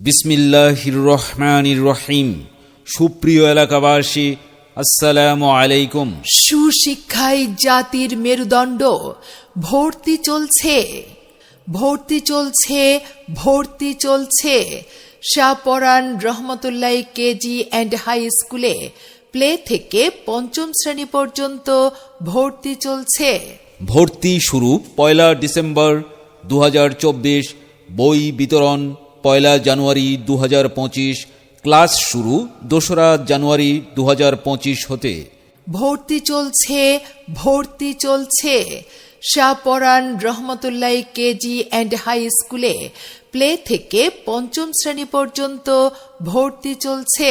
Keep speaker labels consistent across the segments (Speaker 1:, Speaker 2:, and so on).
Speaker 1: বিসমিল্লাহির রহমানির রহিম। সুপ্রিয় এলাকাবাসী আসসালামু আলাইকুম।
Speaker 2: সুশিক্ষায় জাতির মেরুদণ্ড ভর্তি চলছে। ভর্তি চলছে ভর্তি চলছে। Shahparan Rahmatullah KG and high স্কুলে প্লে থেকে পঞ্চম শ্রেণি পর্যন্ত ভর্তি চলছে।
Speaker 1: ভর্তি শুরু পয়লা ডিসেম্বর দু হাজার চব্বিশ বই বিতরণ পয়লা জানুয়ারি দু হাজার পঁচিশ ক্লাস শুরু দোসরা জানুয়ারি দু হাজার পঁচিশ হতে।
Speaker 2: ভর্তি চলছে ভর্তি চলছে। Shahparan Rahmatullah KG and high স্কুলে প্লে থেকে পঞ্চম শ্রেণি পর্যন্ত ভর্তি চলছে।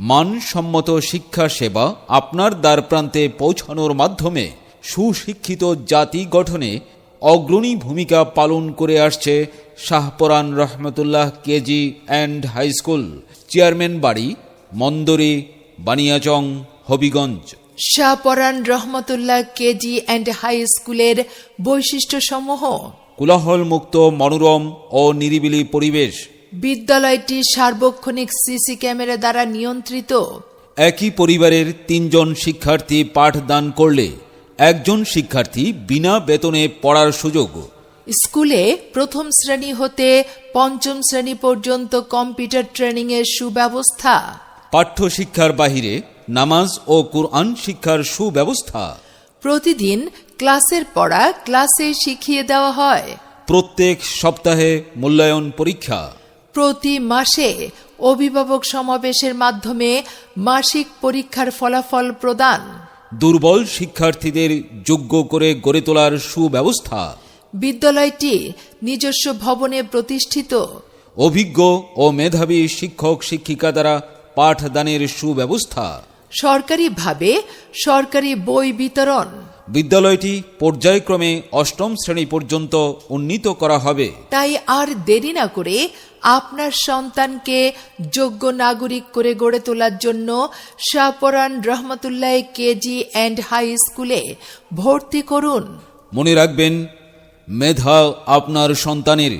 Speaker 1: মানসম্মত শিক্ষা সেবা আপনার দ্বারপ্রান্তে পৌঁছানোর মাধ্যমে সুশিক্ষিত জাতি গঠনে অগ্রণী ভূমিকা পালন করে আসছে Shahparan Rahmatullah KG and high school, chairman বাড়ি মন্দরে, Baniachong, Habiganj.
Speaker 2: Shahparan Rahmatullah KG and high স্কুলের বৈশিষ্ট্যসমূহ।
Speaker 1: কোলাহল মুক্ত মনোরম ও নিরিবিলি পরিবেশ।
Speaker 2: বিদ্যালয়টি সার্বক্ষণিক সিসি ক্যামেরা দ্বারা নিয়ন্ত্রিত।
Speaker 1: একই পরিবারের তিনজন শিক্ষার্থী পাঠদান করলে একজন শিক্ষার্থী বিনা বেতনে পড়ার সুযোগ।
Speaker 2: স্কুলে প্রথম শ্রেণি হতে পঞ্চম শ্রেণি পর্যন্ত কম্পিউটার ট্রেনিংয়ের সুব্যবস্থা।
Speaker 1: পাঠ্য শিক্ষার বাহিরে নামাজ ও কুরআন শিক্ষার সুব্যবস্থা।
Speaker 2: প্রতিদিন ক্লাসের পড়া ক্লাসে শিখিয়ে দেওয়া হয়।
Speaker 1: প্রত্যেক সপ্তাহে মূল্যায়ন পরীক্ষা।
Speaker 2: প্রতি মাসে অভিভাবক সমাবেশের মাধ্যমে মাসিক পরীক্ষার ফলাফল প্রদান।
Speaker 1: দুর্বল শিক্ষার্থীদের যোগ্য করে গড়ে তোলার সুব্যবস্থা।
Speaker 2: বিদ্যালয়টি নিজস্ব ভবনে প্রতিষ্ঠিত।
Speaker 1: অভিজ্ঞ ও মেধাবী শিক্ষক শিক্ষিকা দ্বারা পাঠদানের সুব্যবস্থা।
Speaker 2: সরকারিভাবে সরকারি বই বিতরণ।
Speaker 1: বিদ্যালয়টি পর্যায়ক্রমে অষ্টম শ্রেণি পর্যন্ত উন্নীত করা হবে।
Speaker 2: তাই আর দেরি না করে আপনার সন্তানকে যোগ্য নাগরিক করে গড়ে তোলার জন্য Shahparan Rahmatullah KG and high স্কুলে ভর্তি করুন।
Speaker 1: মনে রাখবেন মেধা আপনার সন্তানের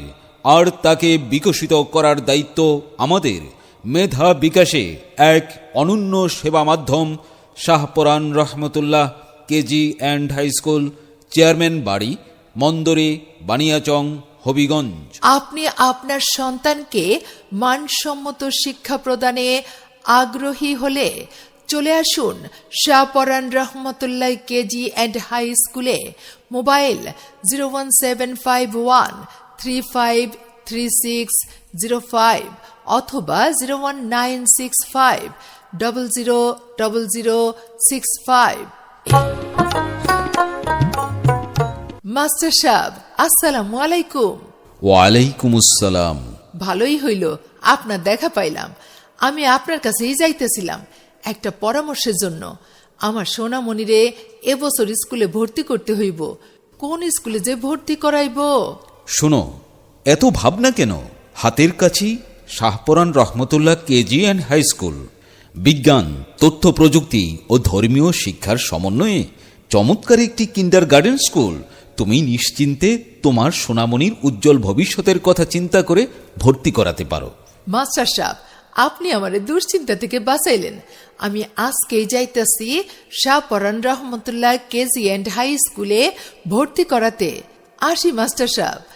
Speaker 1: আর তাকে বিকশিত করার দায়িত্ব আমাদের। মেধা বিকাশে এক অনন্য সেবা মাধ্যম Shahparan Rahmatullah, KG and high school, chairman বাড়ি, মন্দরে, বানিয়াচং, হবিগঞ্জ।
Speaker 2: আপনি আপনার সন্তানকে মানসম্মত শিক্ষা প্রদানে আগ্রহী হলে চলে আসুন Shahparan Rahmatullah KG and high স্কুলে। Mobile zero one seven five one three five three six zero five অথবা zero one nine six five double zero double zero six five master সাহেব আসসালামু আলাইকুম
Speaker 1: ওয়ালাইকুম আসসালাম
Speaker 2: ভালোই হইল আপনার দেখা পাইলাম। আমি আপনার কাছেই যাইতেছিলাম একটা পরামর্শের জন্য। আমার সোনামণিরে এবছর স্কুলে ভর্তি করতে হইব। কোন স্কুলে যে ভর্তি করাইব?
Speaker 1: শোনো এত ভাবনা কেন? হাতের কাছেই Shahparan Rahmatullah KG and high school. বিজ্ঞান, তথ্য প্রযুক্তি ও ধর্মীয় শিক্ষার সমন্বয়ে চমৎকার একটি কিন্ডার গার্ডেন স্কুল। তুমি নিশ্চিন্তে তোমার সোনামণির উজ্জ্বল ভবিষ্যতের কথা চিন্তা করে ভর্তি করাতে পারো।
Speaker 2: মাস্টার সাহেব, আপনি আমার দুশ্চিন্তা থেকে বাঁচাইলেন। আমি আজকেই যাইতাছি Shahparan Rahmatullah KG and high স্কুলে ভর্তি করাতে। আসি, মাস্টার সাহেব।